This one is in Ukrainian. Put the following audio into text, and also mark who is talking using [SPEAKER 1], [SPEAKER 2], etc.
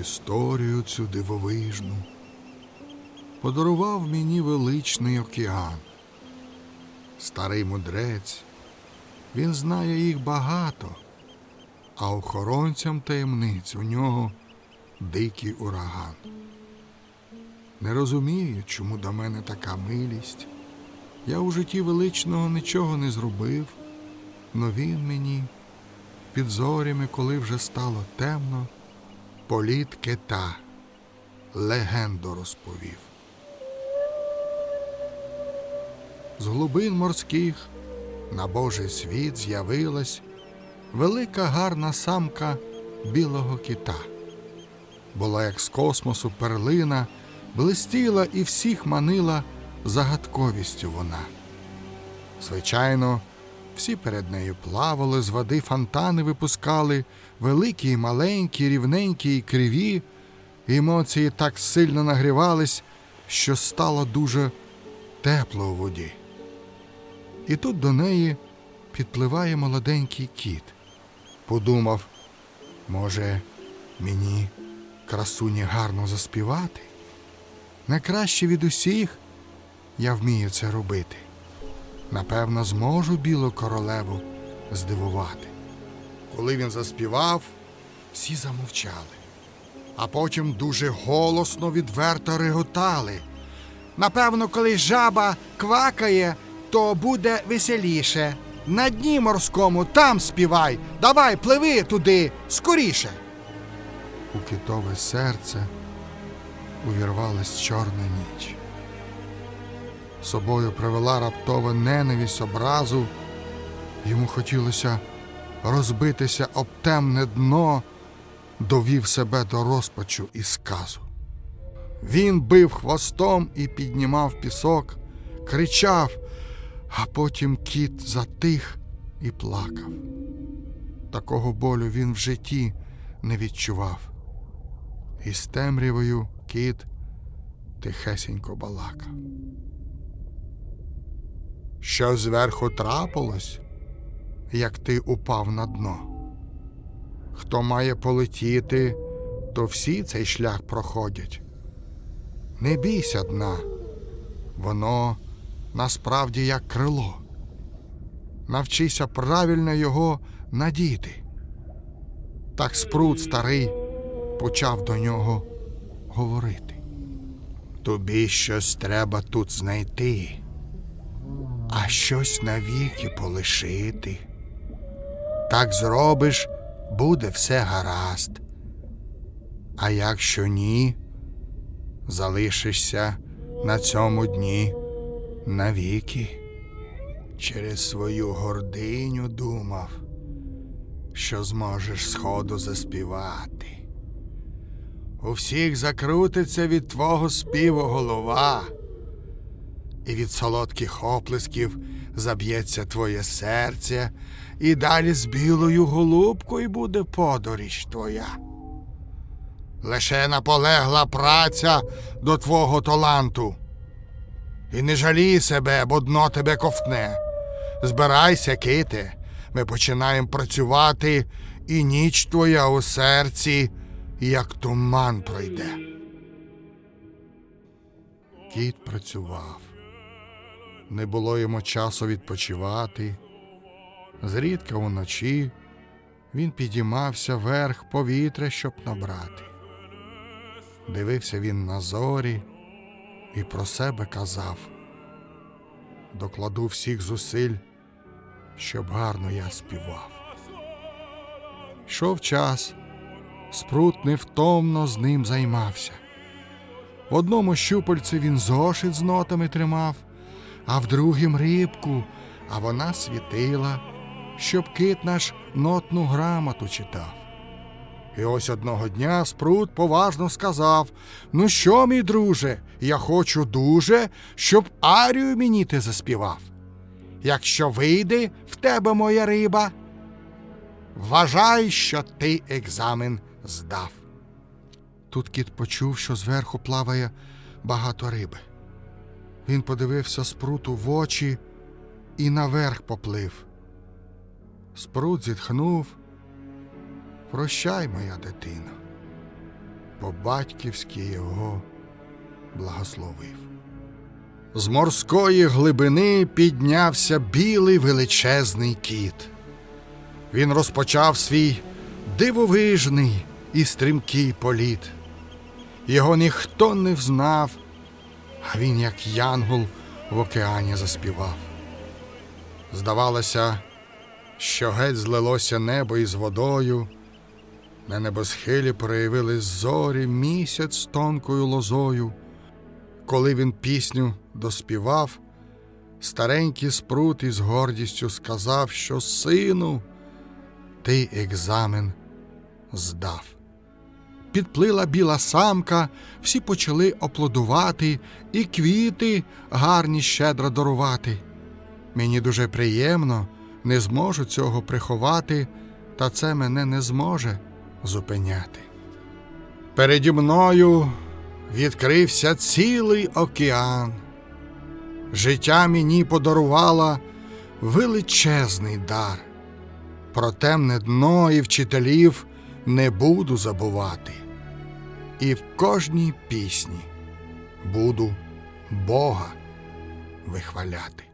[SPEAKER 1] історію цю дивовижну подарував мені величний океан. Старий мудрець, він знає їх багато, а охоронцям таємниць у нього дикий ураган. Не розумію, чому до мене така милість. Я у житті величного нічого не зробив, но він мені під зорями, коли вже стало темно, політ кита легенду розповів. З глибин морських на Божий світ з'явилась велика гарна самка білого кита. Була як з космосу перлина, блистіла і всіх манила загадковістю вона. Звичайно, всі перед нею плавали, з води фонтани випускали, великі і маленькі, рівненькі і криві. Емоції так сильно нагрівались, що стало дуже тепло у воді. І тут до неї підпливає молоденький кіт. Подумав, може, мені красуні гарно заспівати? Найкраще від усіх я вмію це робити. Напевно, зможу білу королеву здивувати. Коли він заспівав, всі замовчали, а потім дуже голосно відверто реготали.
[SPEAKER 2] Напевно, коли жаба квакає, то буде веселіше. На дні морському там співай. Давай, пливи туди, скоріше.
[SPEAKER 1] У китове серце увірвалась чорна ніч. Собою привела раптова ненависть образу. Йому хотілося розбитися об темне дно, довів себе до розпачу і сказу. Він бив хвостом і піднімав пісок, кричав, а потім кіт затих і плакав. Такого болю він в житті не відчував. І з темрявою кіт тихесенько балакав. Що зверху трапилось, як ти упав на дно? Хто має полетіти, то всі цей шлях проходять. Не бійся дна, воно насправді як крило. Навчися правильно його надіти. Так спрут старий почав до нього говорити. Тобі щось треба тут знайти, а щось навіки полишити. Так зробиш, буде все гаразд. А якщо ні, залишишся на цьому дні навіки. Через свою гординю думав, що зможеш сходу заспівати. У всіх закрутиться від твого співу голова, і від солодких оплесків заб'ється твоє серце, і далі з білою голубкою буде подоріч твоя. Лише наполегла праця до твого таланту. І не жалій себе, бо дно тебе ковтне. Збирайся, ките, ми починаємо працювати, і ніч твоя у серці, як туман пройде. Кіт працював. Не було йому часу відпочивати. Зрідка уночі він підіймався вверх повітря, щоб набрати. Дивився він на зорі і про себе казав докладу всіх зусиль, щоб гарно я співав. Йшов час, спрут невтомно з ним займався. В одному щупальці він зошит з нотами тримав, а в другім рибку, а вона світила, щоб кит наш нотну грамоту читав. І ось одного дня спрут поважно сказав: Ну що, мій друже, я хочу дуже, щоб арію мені ти заспівав. Якщо вийде в тебе моя риба, вважай, що ти екзамен здав. Тут кіт почув, що зверху плаває багато риби. Він подивився спруту в очі і наверх поплив. Спрут зітхнув. Прощай, моя дитино. по-батьківськи його благословив. З морської глибини піднявся білий величезний кіт. Він розпочав свій дивовижний і стрімкий політ. Його ніхто не взнав, а він, як янгол, в океані заспівав. Здавалося, що геть злилося небо із водою, на небосхилі проявились зорі місяць тонкою лозою. Коли він пісню доспівав, старенький спрут із гордістю сказав, що сину, ти екзамен здав. Підплила біла самка, всі почали оплодувати і квіти гарні щедро дарувати. Мені дуже приємно, не зможу цього приховати, та це мене не зможе зупиняти. Переді мною відкрився цілий океан. Життя мені подарувала величезний дар. Про темне дно і вчителів не буду забувати. І в кожній пісні буду Бога вихваляти.